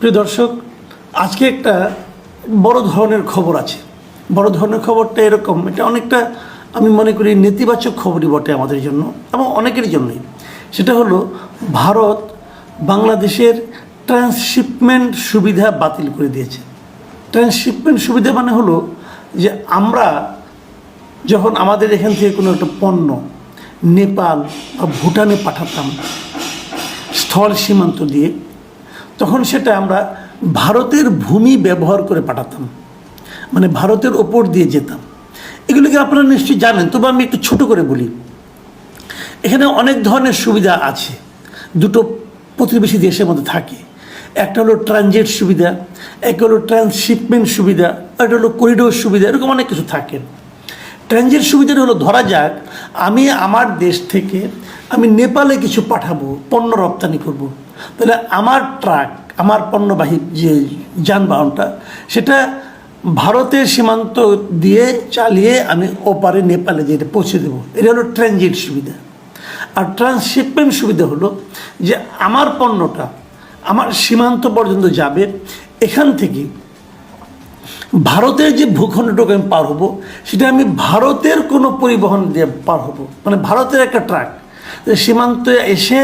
প্রিয় দর্শক, আজকে একটা বড় ধরনের খবর আছে। বড় ধরনের খবরটা এরকম, এটা অনেকটা আমি মনে করি নেতিবাচক খবরই বটে আমাদের জন্য এবং অনেকের জন্যই। সেটা হলো, ভারত বাংলাদেশের ট্রান্সশিপমেন্ট সুবিধা বাতিল করে দিয়েছে। ট্রান্সশিপমেন্ট সুবিধা মানে হলো যে আমরা যখন আমাদের এখান থেকে কোনো একটা পণ্য নেপাল বা ভুটানে পাঠাতাম, স্থল সীমান্ত দিয়ে তখন সেটা আমরা ভারতের ভূমি ব্যবহার করে পাঠাতাম। মানে ভারতের ওপর দিয়ে যেতাম। এগুলোকে আপনারা নিশ্চয়ই জানেন, তবে আমি একটু ছোট করে বলি। এখানে অনেক ধরনের সুবিধা আছে। দুটো প্রতিবেশী দেশের মধ্যে থাকে। একটা হলো ট্রানজিট সুবিধা, একটা হলো ট্রান্সশিপমেন্ট সুবিধা, একটা হলো করিডোর সুবিধা, এরকম অনেক কিছু থাকে। ট্রানজিট সুবিধাটা হলো, ধরা যাক, আমি আমার দেশ থেকে আমি নেপালে কিছু পাঠাবো, পণ্য রপ্তানি করব। তাহলে আমার ট্রাক আমার পণ্যবাহী যে যানবাহনটা, সেটা ভারতের সীমান্ত দিয়ে চালিয়ে আমি ওপারে নেপালে যেটা পৌঁছে দেবো। এটা হলো ট্রানজিট সুবিধা। আর ট্রান্সশিপমেন্ট সুবিধা হলো যে আমার পণ্যটা আমার সীমান্ত পর্যন্ত যাবে, এখান থেকে ভারতের যে ভূখণ্ডটুকু আমি পার হব, সেটা আমি ভারতের কোনো পরিবহন দিয়ে পার হব। মানে ভারতের একটা ট্রাক সীমান্তে এসে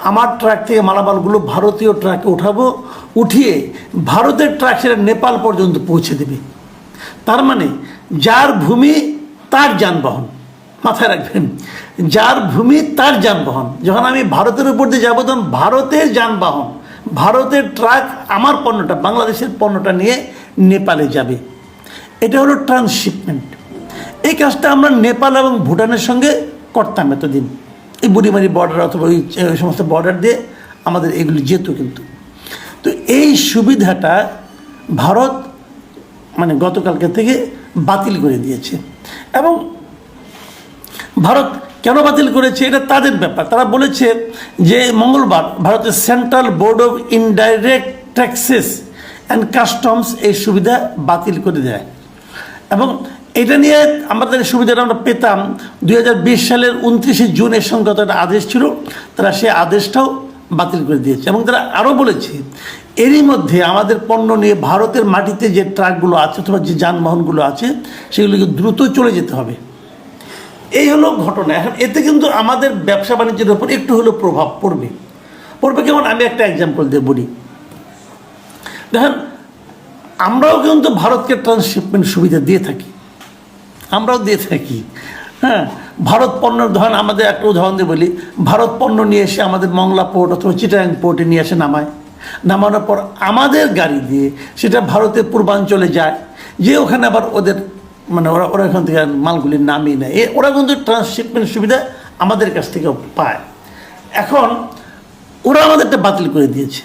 আমার ট্রাক থেকে মালামালগুলো ভারতীয় ট্রাকে উঠাবো, উঠিয়ে ভারতের ট্রাক সেটা নেপাল পর্যন্ত পৌঁছে দেবে। তার মানে যার ভূমি তার যানবাহন। মাথায় রাখবেন, যার ভূমি তার যানবাহন। যখন আমি ভারতের উপর দিয়ে যাব, তখন ভারতের যানবাহন, ভারতের ট্রাক আমার পণ্যটা, বাংলাদেশের পণ্যটা নিয়ে নেপালে যাবে। এটা হলো ট্রান্সশিপমেন্ট। এই কাজটা আমরা নেপাল এবং ভুটানের সঙ্গে করতাম এতদিন। এই বুড়িমারি বর্ডার অথবা ওই সমস্ত বর্ডার দিয়ে আমাদের এগুলি যেত কিন্তু। তো এই সুবিধাটা ভারত মানে গতকালকে থেকে বাতিল করে দিয়েছে। এবং ভারত কেন বাতিল করেছে এটা তাদের ব্যাপার। তারা বলেছে যে মঙ্গলবার ভারতের central board of indirect taxes and customs এই সুবিধা বাতিল করে দেয়। এবং এটা নিয়ে আমাদের সুবিধাটা আমরা পেতাম। দু হাজার বিশ সালের উনত্রিশে জুন এর সঙ্গে একটা আদেশ ছিল। তারা সেই আদেশটাও বাতিল করে দিয়েছে এবং তারা আরও বলেছে, এরই মধ্যে আমাদের পণ্য নিয়ে ভারতের মাটিতে যে ট্রাকগুলো আছে অথবা যে যানবাহনগুলো আছে সেগুলোকে দ্রুত চলে যেতে হবে। এই হলো ঘটনা। এখন এতে কিন্তু আমাদের ব্যবসা বাণিজ্যের উপর একটু হলেও প্রভাব পড়বে। পড়বে কেমন? আমি একটা এক্সাম্পল দিয়ে বলি। দেখেন, আমরাও কিন্তু ভারতকে ট্রান্সশিপমেন্ট সুবিধা দিয়ে থাকি। আমরাও দিয়ে থাকি। হ্যাঁ ভারত পণ্যের ধরেন আমাদের একটা উদাহরণ দিয়ে বলি, ভারত পণ্য নিয়ে এসে আমাদের মংলা পোর্ট অথবা চিটাং পোর্টে নিয়ে এসে নামায়। নামানোর পর আমাদের গাড়ি দিয়ে সেটা ভারতের পূর্বাঞ্চলে যায়, যে ওখানে আবার ওদের মানে ওরা ওরা এখান থেকে মালগুলি নামিয়ে নেয়। এ, ওরা কিন্তু ট্রান্সশিপমেন্ট সুবিধা আমাদের কাছ থেকে পায়। এখন ওরা আমাদেরটা বাতিল করে দিয়েছে।